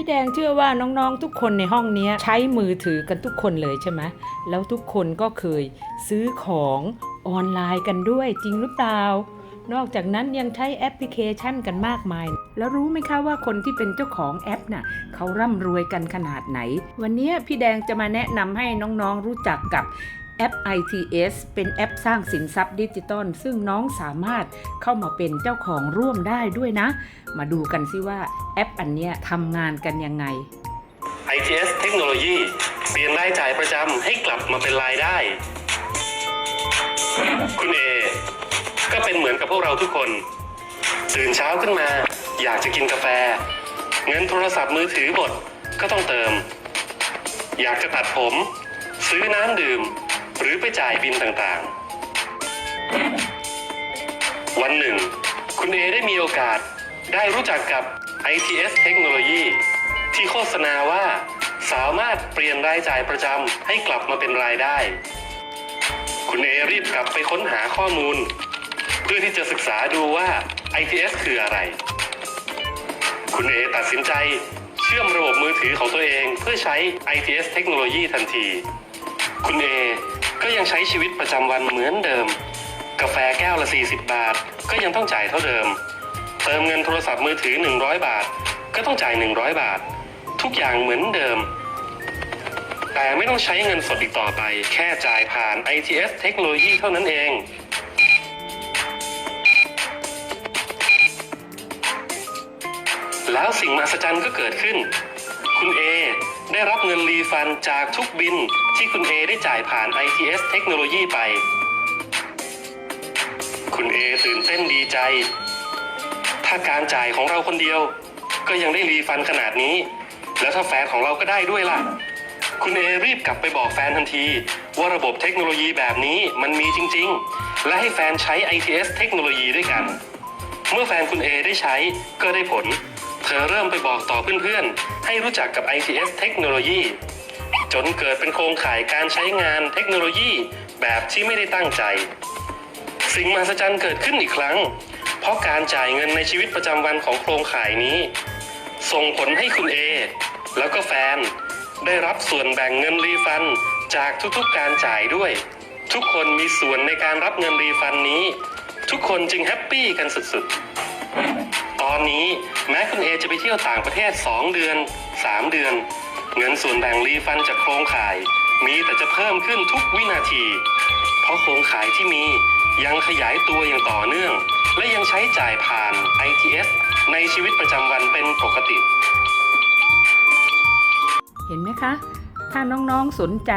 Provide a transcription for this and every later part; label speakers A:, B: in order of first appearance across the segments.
A: พี่แดงเชื่อว่าน้องๆทุกคนในห้องนี้ใช้มือถือกันทุกคนเลยใช่ไหมแล้วทุกคนก็เคยซื้อของออนไลน์กันด้วยจริงหรือเปล่านอกจากนั้นยังใช้แอปพลิเคชันกันมากมาย แล้วรู้ไหมคะว่าคนที่เป็นเจ้าของแอปน่ะเขาร่ำรวยกันขนาดไหน วันนี้พี่แดงจะมาแนะนำให้น้องๆรู้จักกับ แอป ITS เป็นแอปสร้างสินทรัพย์ดิจิตอลซึ่งน้องสามารถเข้ามาเป็นเจ้าของร่วมได้ด้วยนะ มาดูกันสิว่าแอปอันเนี้ยทำงานกันยังไง
B: ITS เทคโนโลยีเปลี่ยนรายจ่ายประจำให้กลับมาเป็นรายได้ คุณเอก็เป็นเหมือนกับพวกเราทุกคน ตื่นเช้าขึ้นมา อยากจะกินกาแฟ เงินโทรศัพท์มือถือหมดก็ต้องเติม อยากจะตัดผม ซื้อน้ำดื่ม จ่ายบินต่างๆ วันหนึ่ง คุณเอได้มีโอกาสได้รู้จักกับ ITS เทคโนโลยีที่โฆษณาว่าสามารถเปลี่ยนรายจ่ายประจำให้กลับมาเป็นรายได้ คุณเอรีบกลับไปค้นหาข้อมูล เพื่อที่จะศึกษาดูว่า ITS คืออะไร คุณเอตัดสินใจเชื่อมระบบมือถือของตัวเองเพื่อใช้ ITS เทคโนโลยีทันที คุณเอ ก็ยังใช้ชีวิตประจำวันเหมือนเดิม กาแฟแก้วละ 40 บาท ก็ยังต้องจ่ายเท่าเดิม เติมเงินโทรศัพท์มือถือ 100 บาท ก็ต้องจ่าย 100 บาท ทุกอย่างเหมือนเดิม แต่ไม่ต้องใช้เงินสดอีกต่อไป แค่จ่ายผ่าน ITS เทคโนโลยีเท่านั้นเองแล้วสิ่งมหัศจรรย์ก็เกิดขึ้น คุณเอ ได้รับเงินรีฟันจากทุกบินที่คุณเอได้จ่ายผ่าน ITS เทคโนโลยีไป คุณเอตื่นเต้นดีใจ ถ้าการจ่ายของเราคนเดียว ก็ยังได้รีฟันขนาดนี้ แล้วถ้าแฟนของเราก็ได้ด้วยล่ะ คุณเอรีบกลับไปบอกแฟนทันที ว่าระบบเทคโนโลยีแบบนี้มันมีจริง ๆ และให้แฟนใช้ ITS เทคโนโลยีด้วยกัน เมื่อแฟนคุณเอได้ใช้ก็ได้ผล เธอเริ่มไปบอกต่อเพื่อนๆ ให้รู้จักกับ ITS เทคโนโลยีจนเกิดเป็นโครงข่ายการใช้งานเทคโนโลยีแบบที่ไม่ได้ตั้งใจ สิ่งมหัศจรรย์เกิดขึ้นอีกครั้ง เพราะการจ่ายเงินในชีวิตประจำวันของโครงข่ายนี้ ส่งผลให้คุณเอแล้วก็แฟน ได้รับส่วนแบ่งเงินรีฟันจากทุกๆการจ่ายด้วย ทุกคนมีส่วนในการรับเงินรีฟันนี้ ทุกคนจึงแฮปปี้กันสุดๆ อนนี้แม้คุณเอจะไปเที่ยวต่างประเทศ 2 เดือน 3 เดือน เงินส่วนแบ่งรีฟันจากโครงข่าย มีแต่จะเพิ่มขึ้นทุกวินาที เพราะโครงข่ายที่มียังขยายตัวอย่างต่อเนื่อง และยังใช้จ่ายผ่าน ITS ในชีวิตประจำวันเป็นปกติ
A: เห็นไหมคะ ถ้าน้องๆสนใจ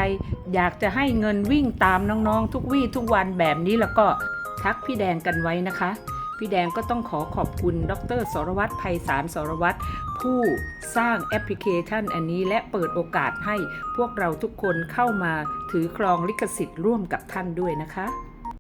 A: อยากจะให้เงินวิ่งตามน้องๆ ทุกวี่ทุกวันแบบนี้แล้วก็ทักพี่แดงกันไว้นะคะ พี่แดงก็ต้องขอขอบคุณดรสรวัตรไพศาลสรวัตรผู้สร้างแอปพลิเคชันอันนี้และเปิดโอกาสให้พวกเราทุกคนเข้ามาถือครองลิขสิทธิ์ร่วมกับท่านด้วยนะคะ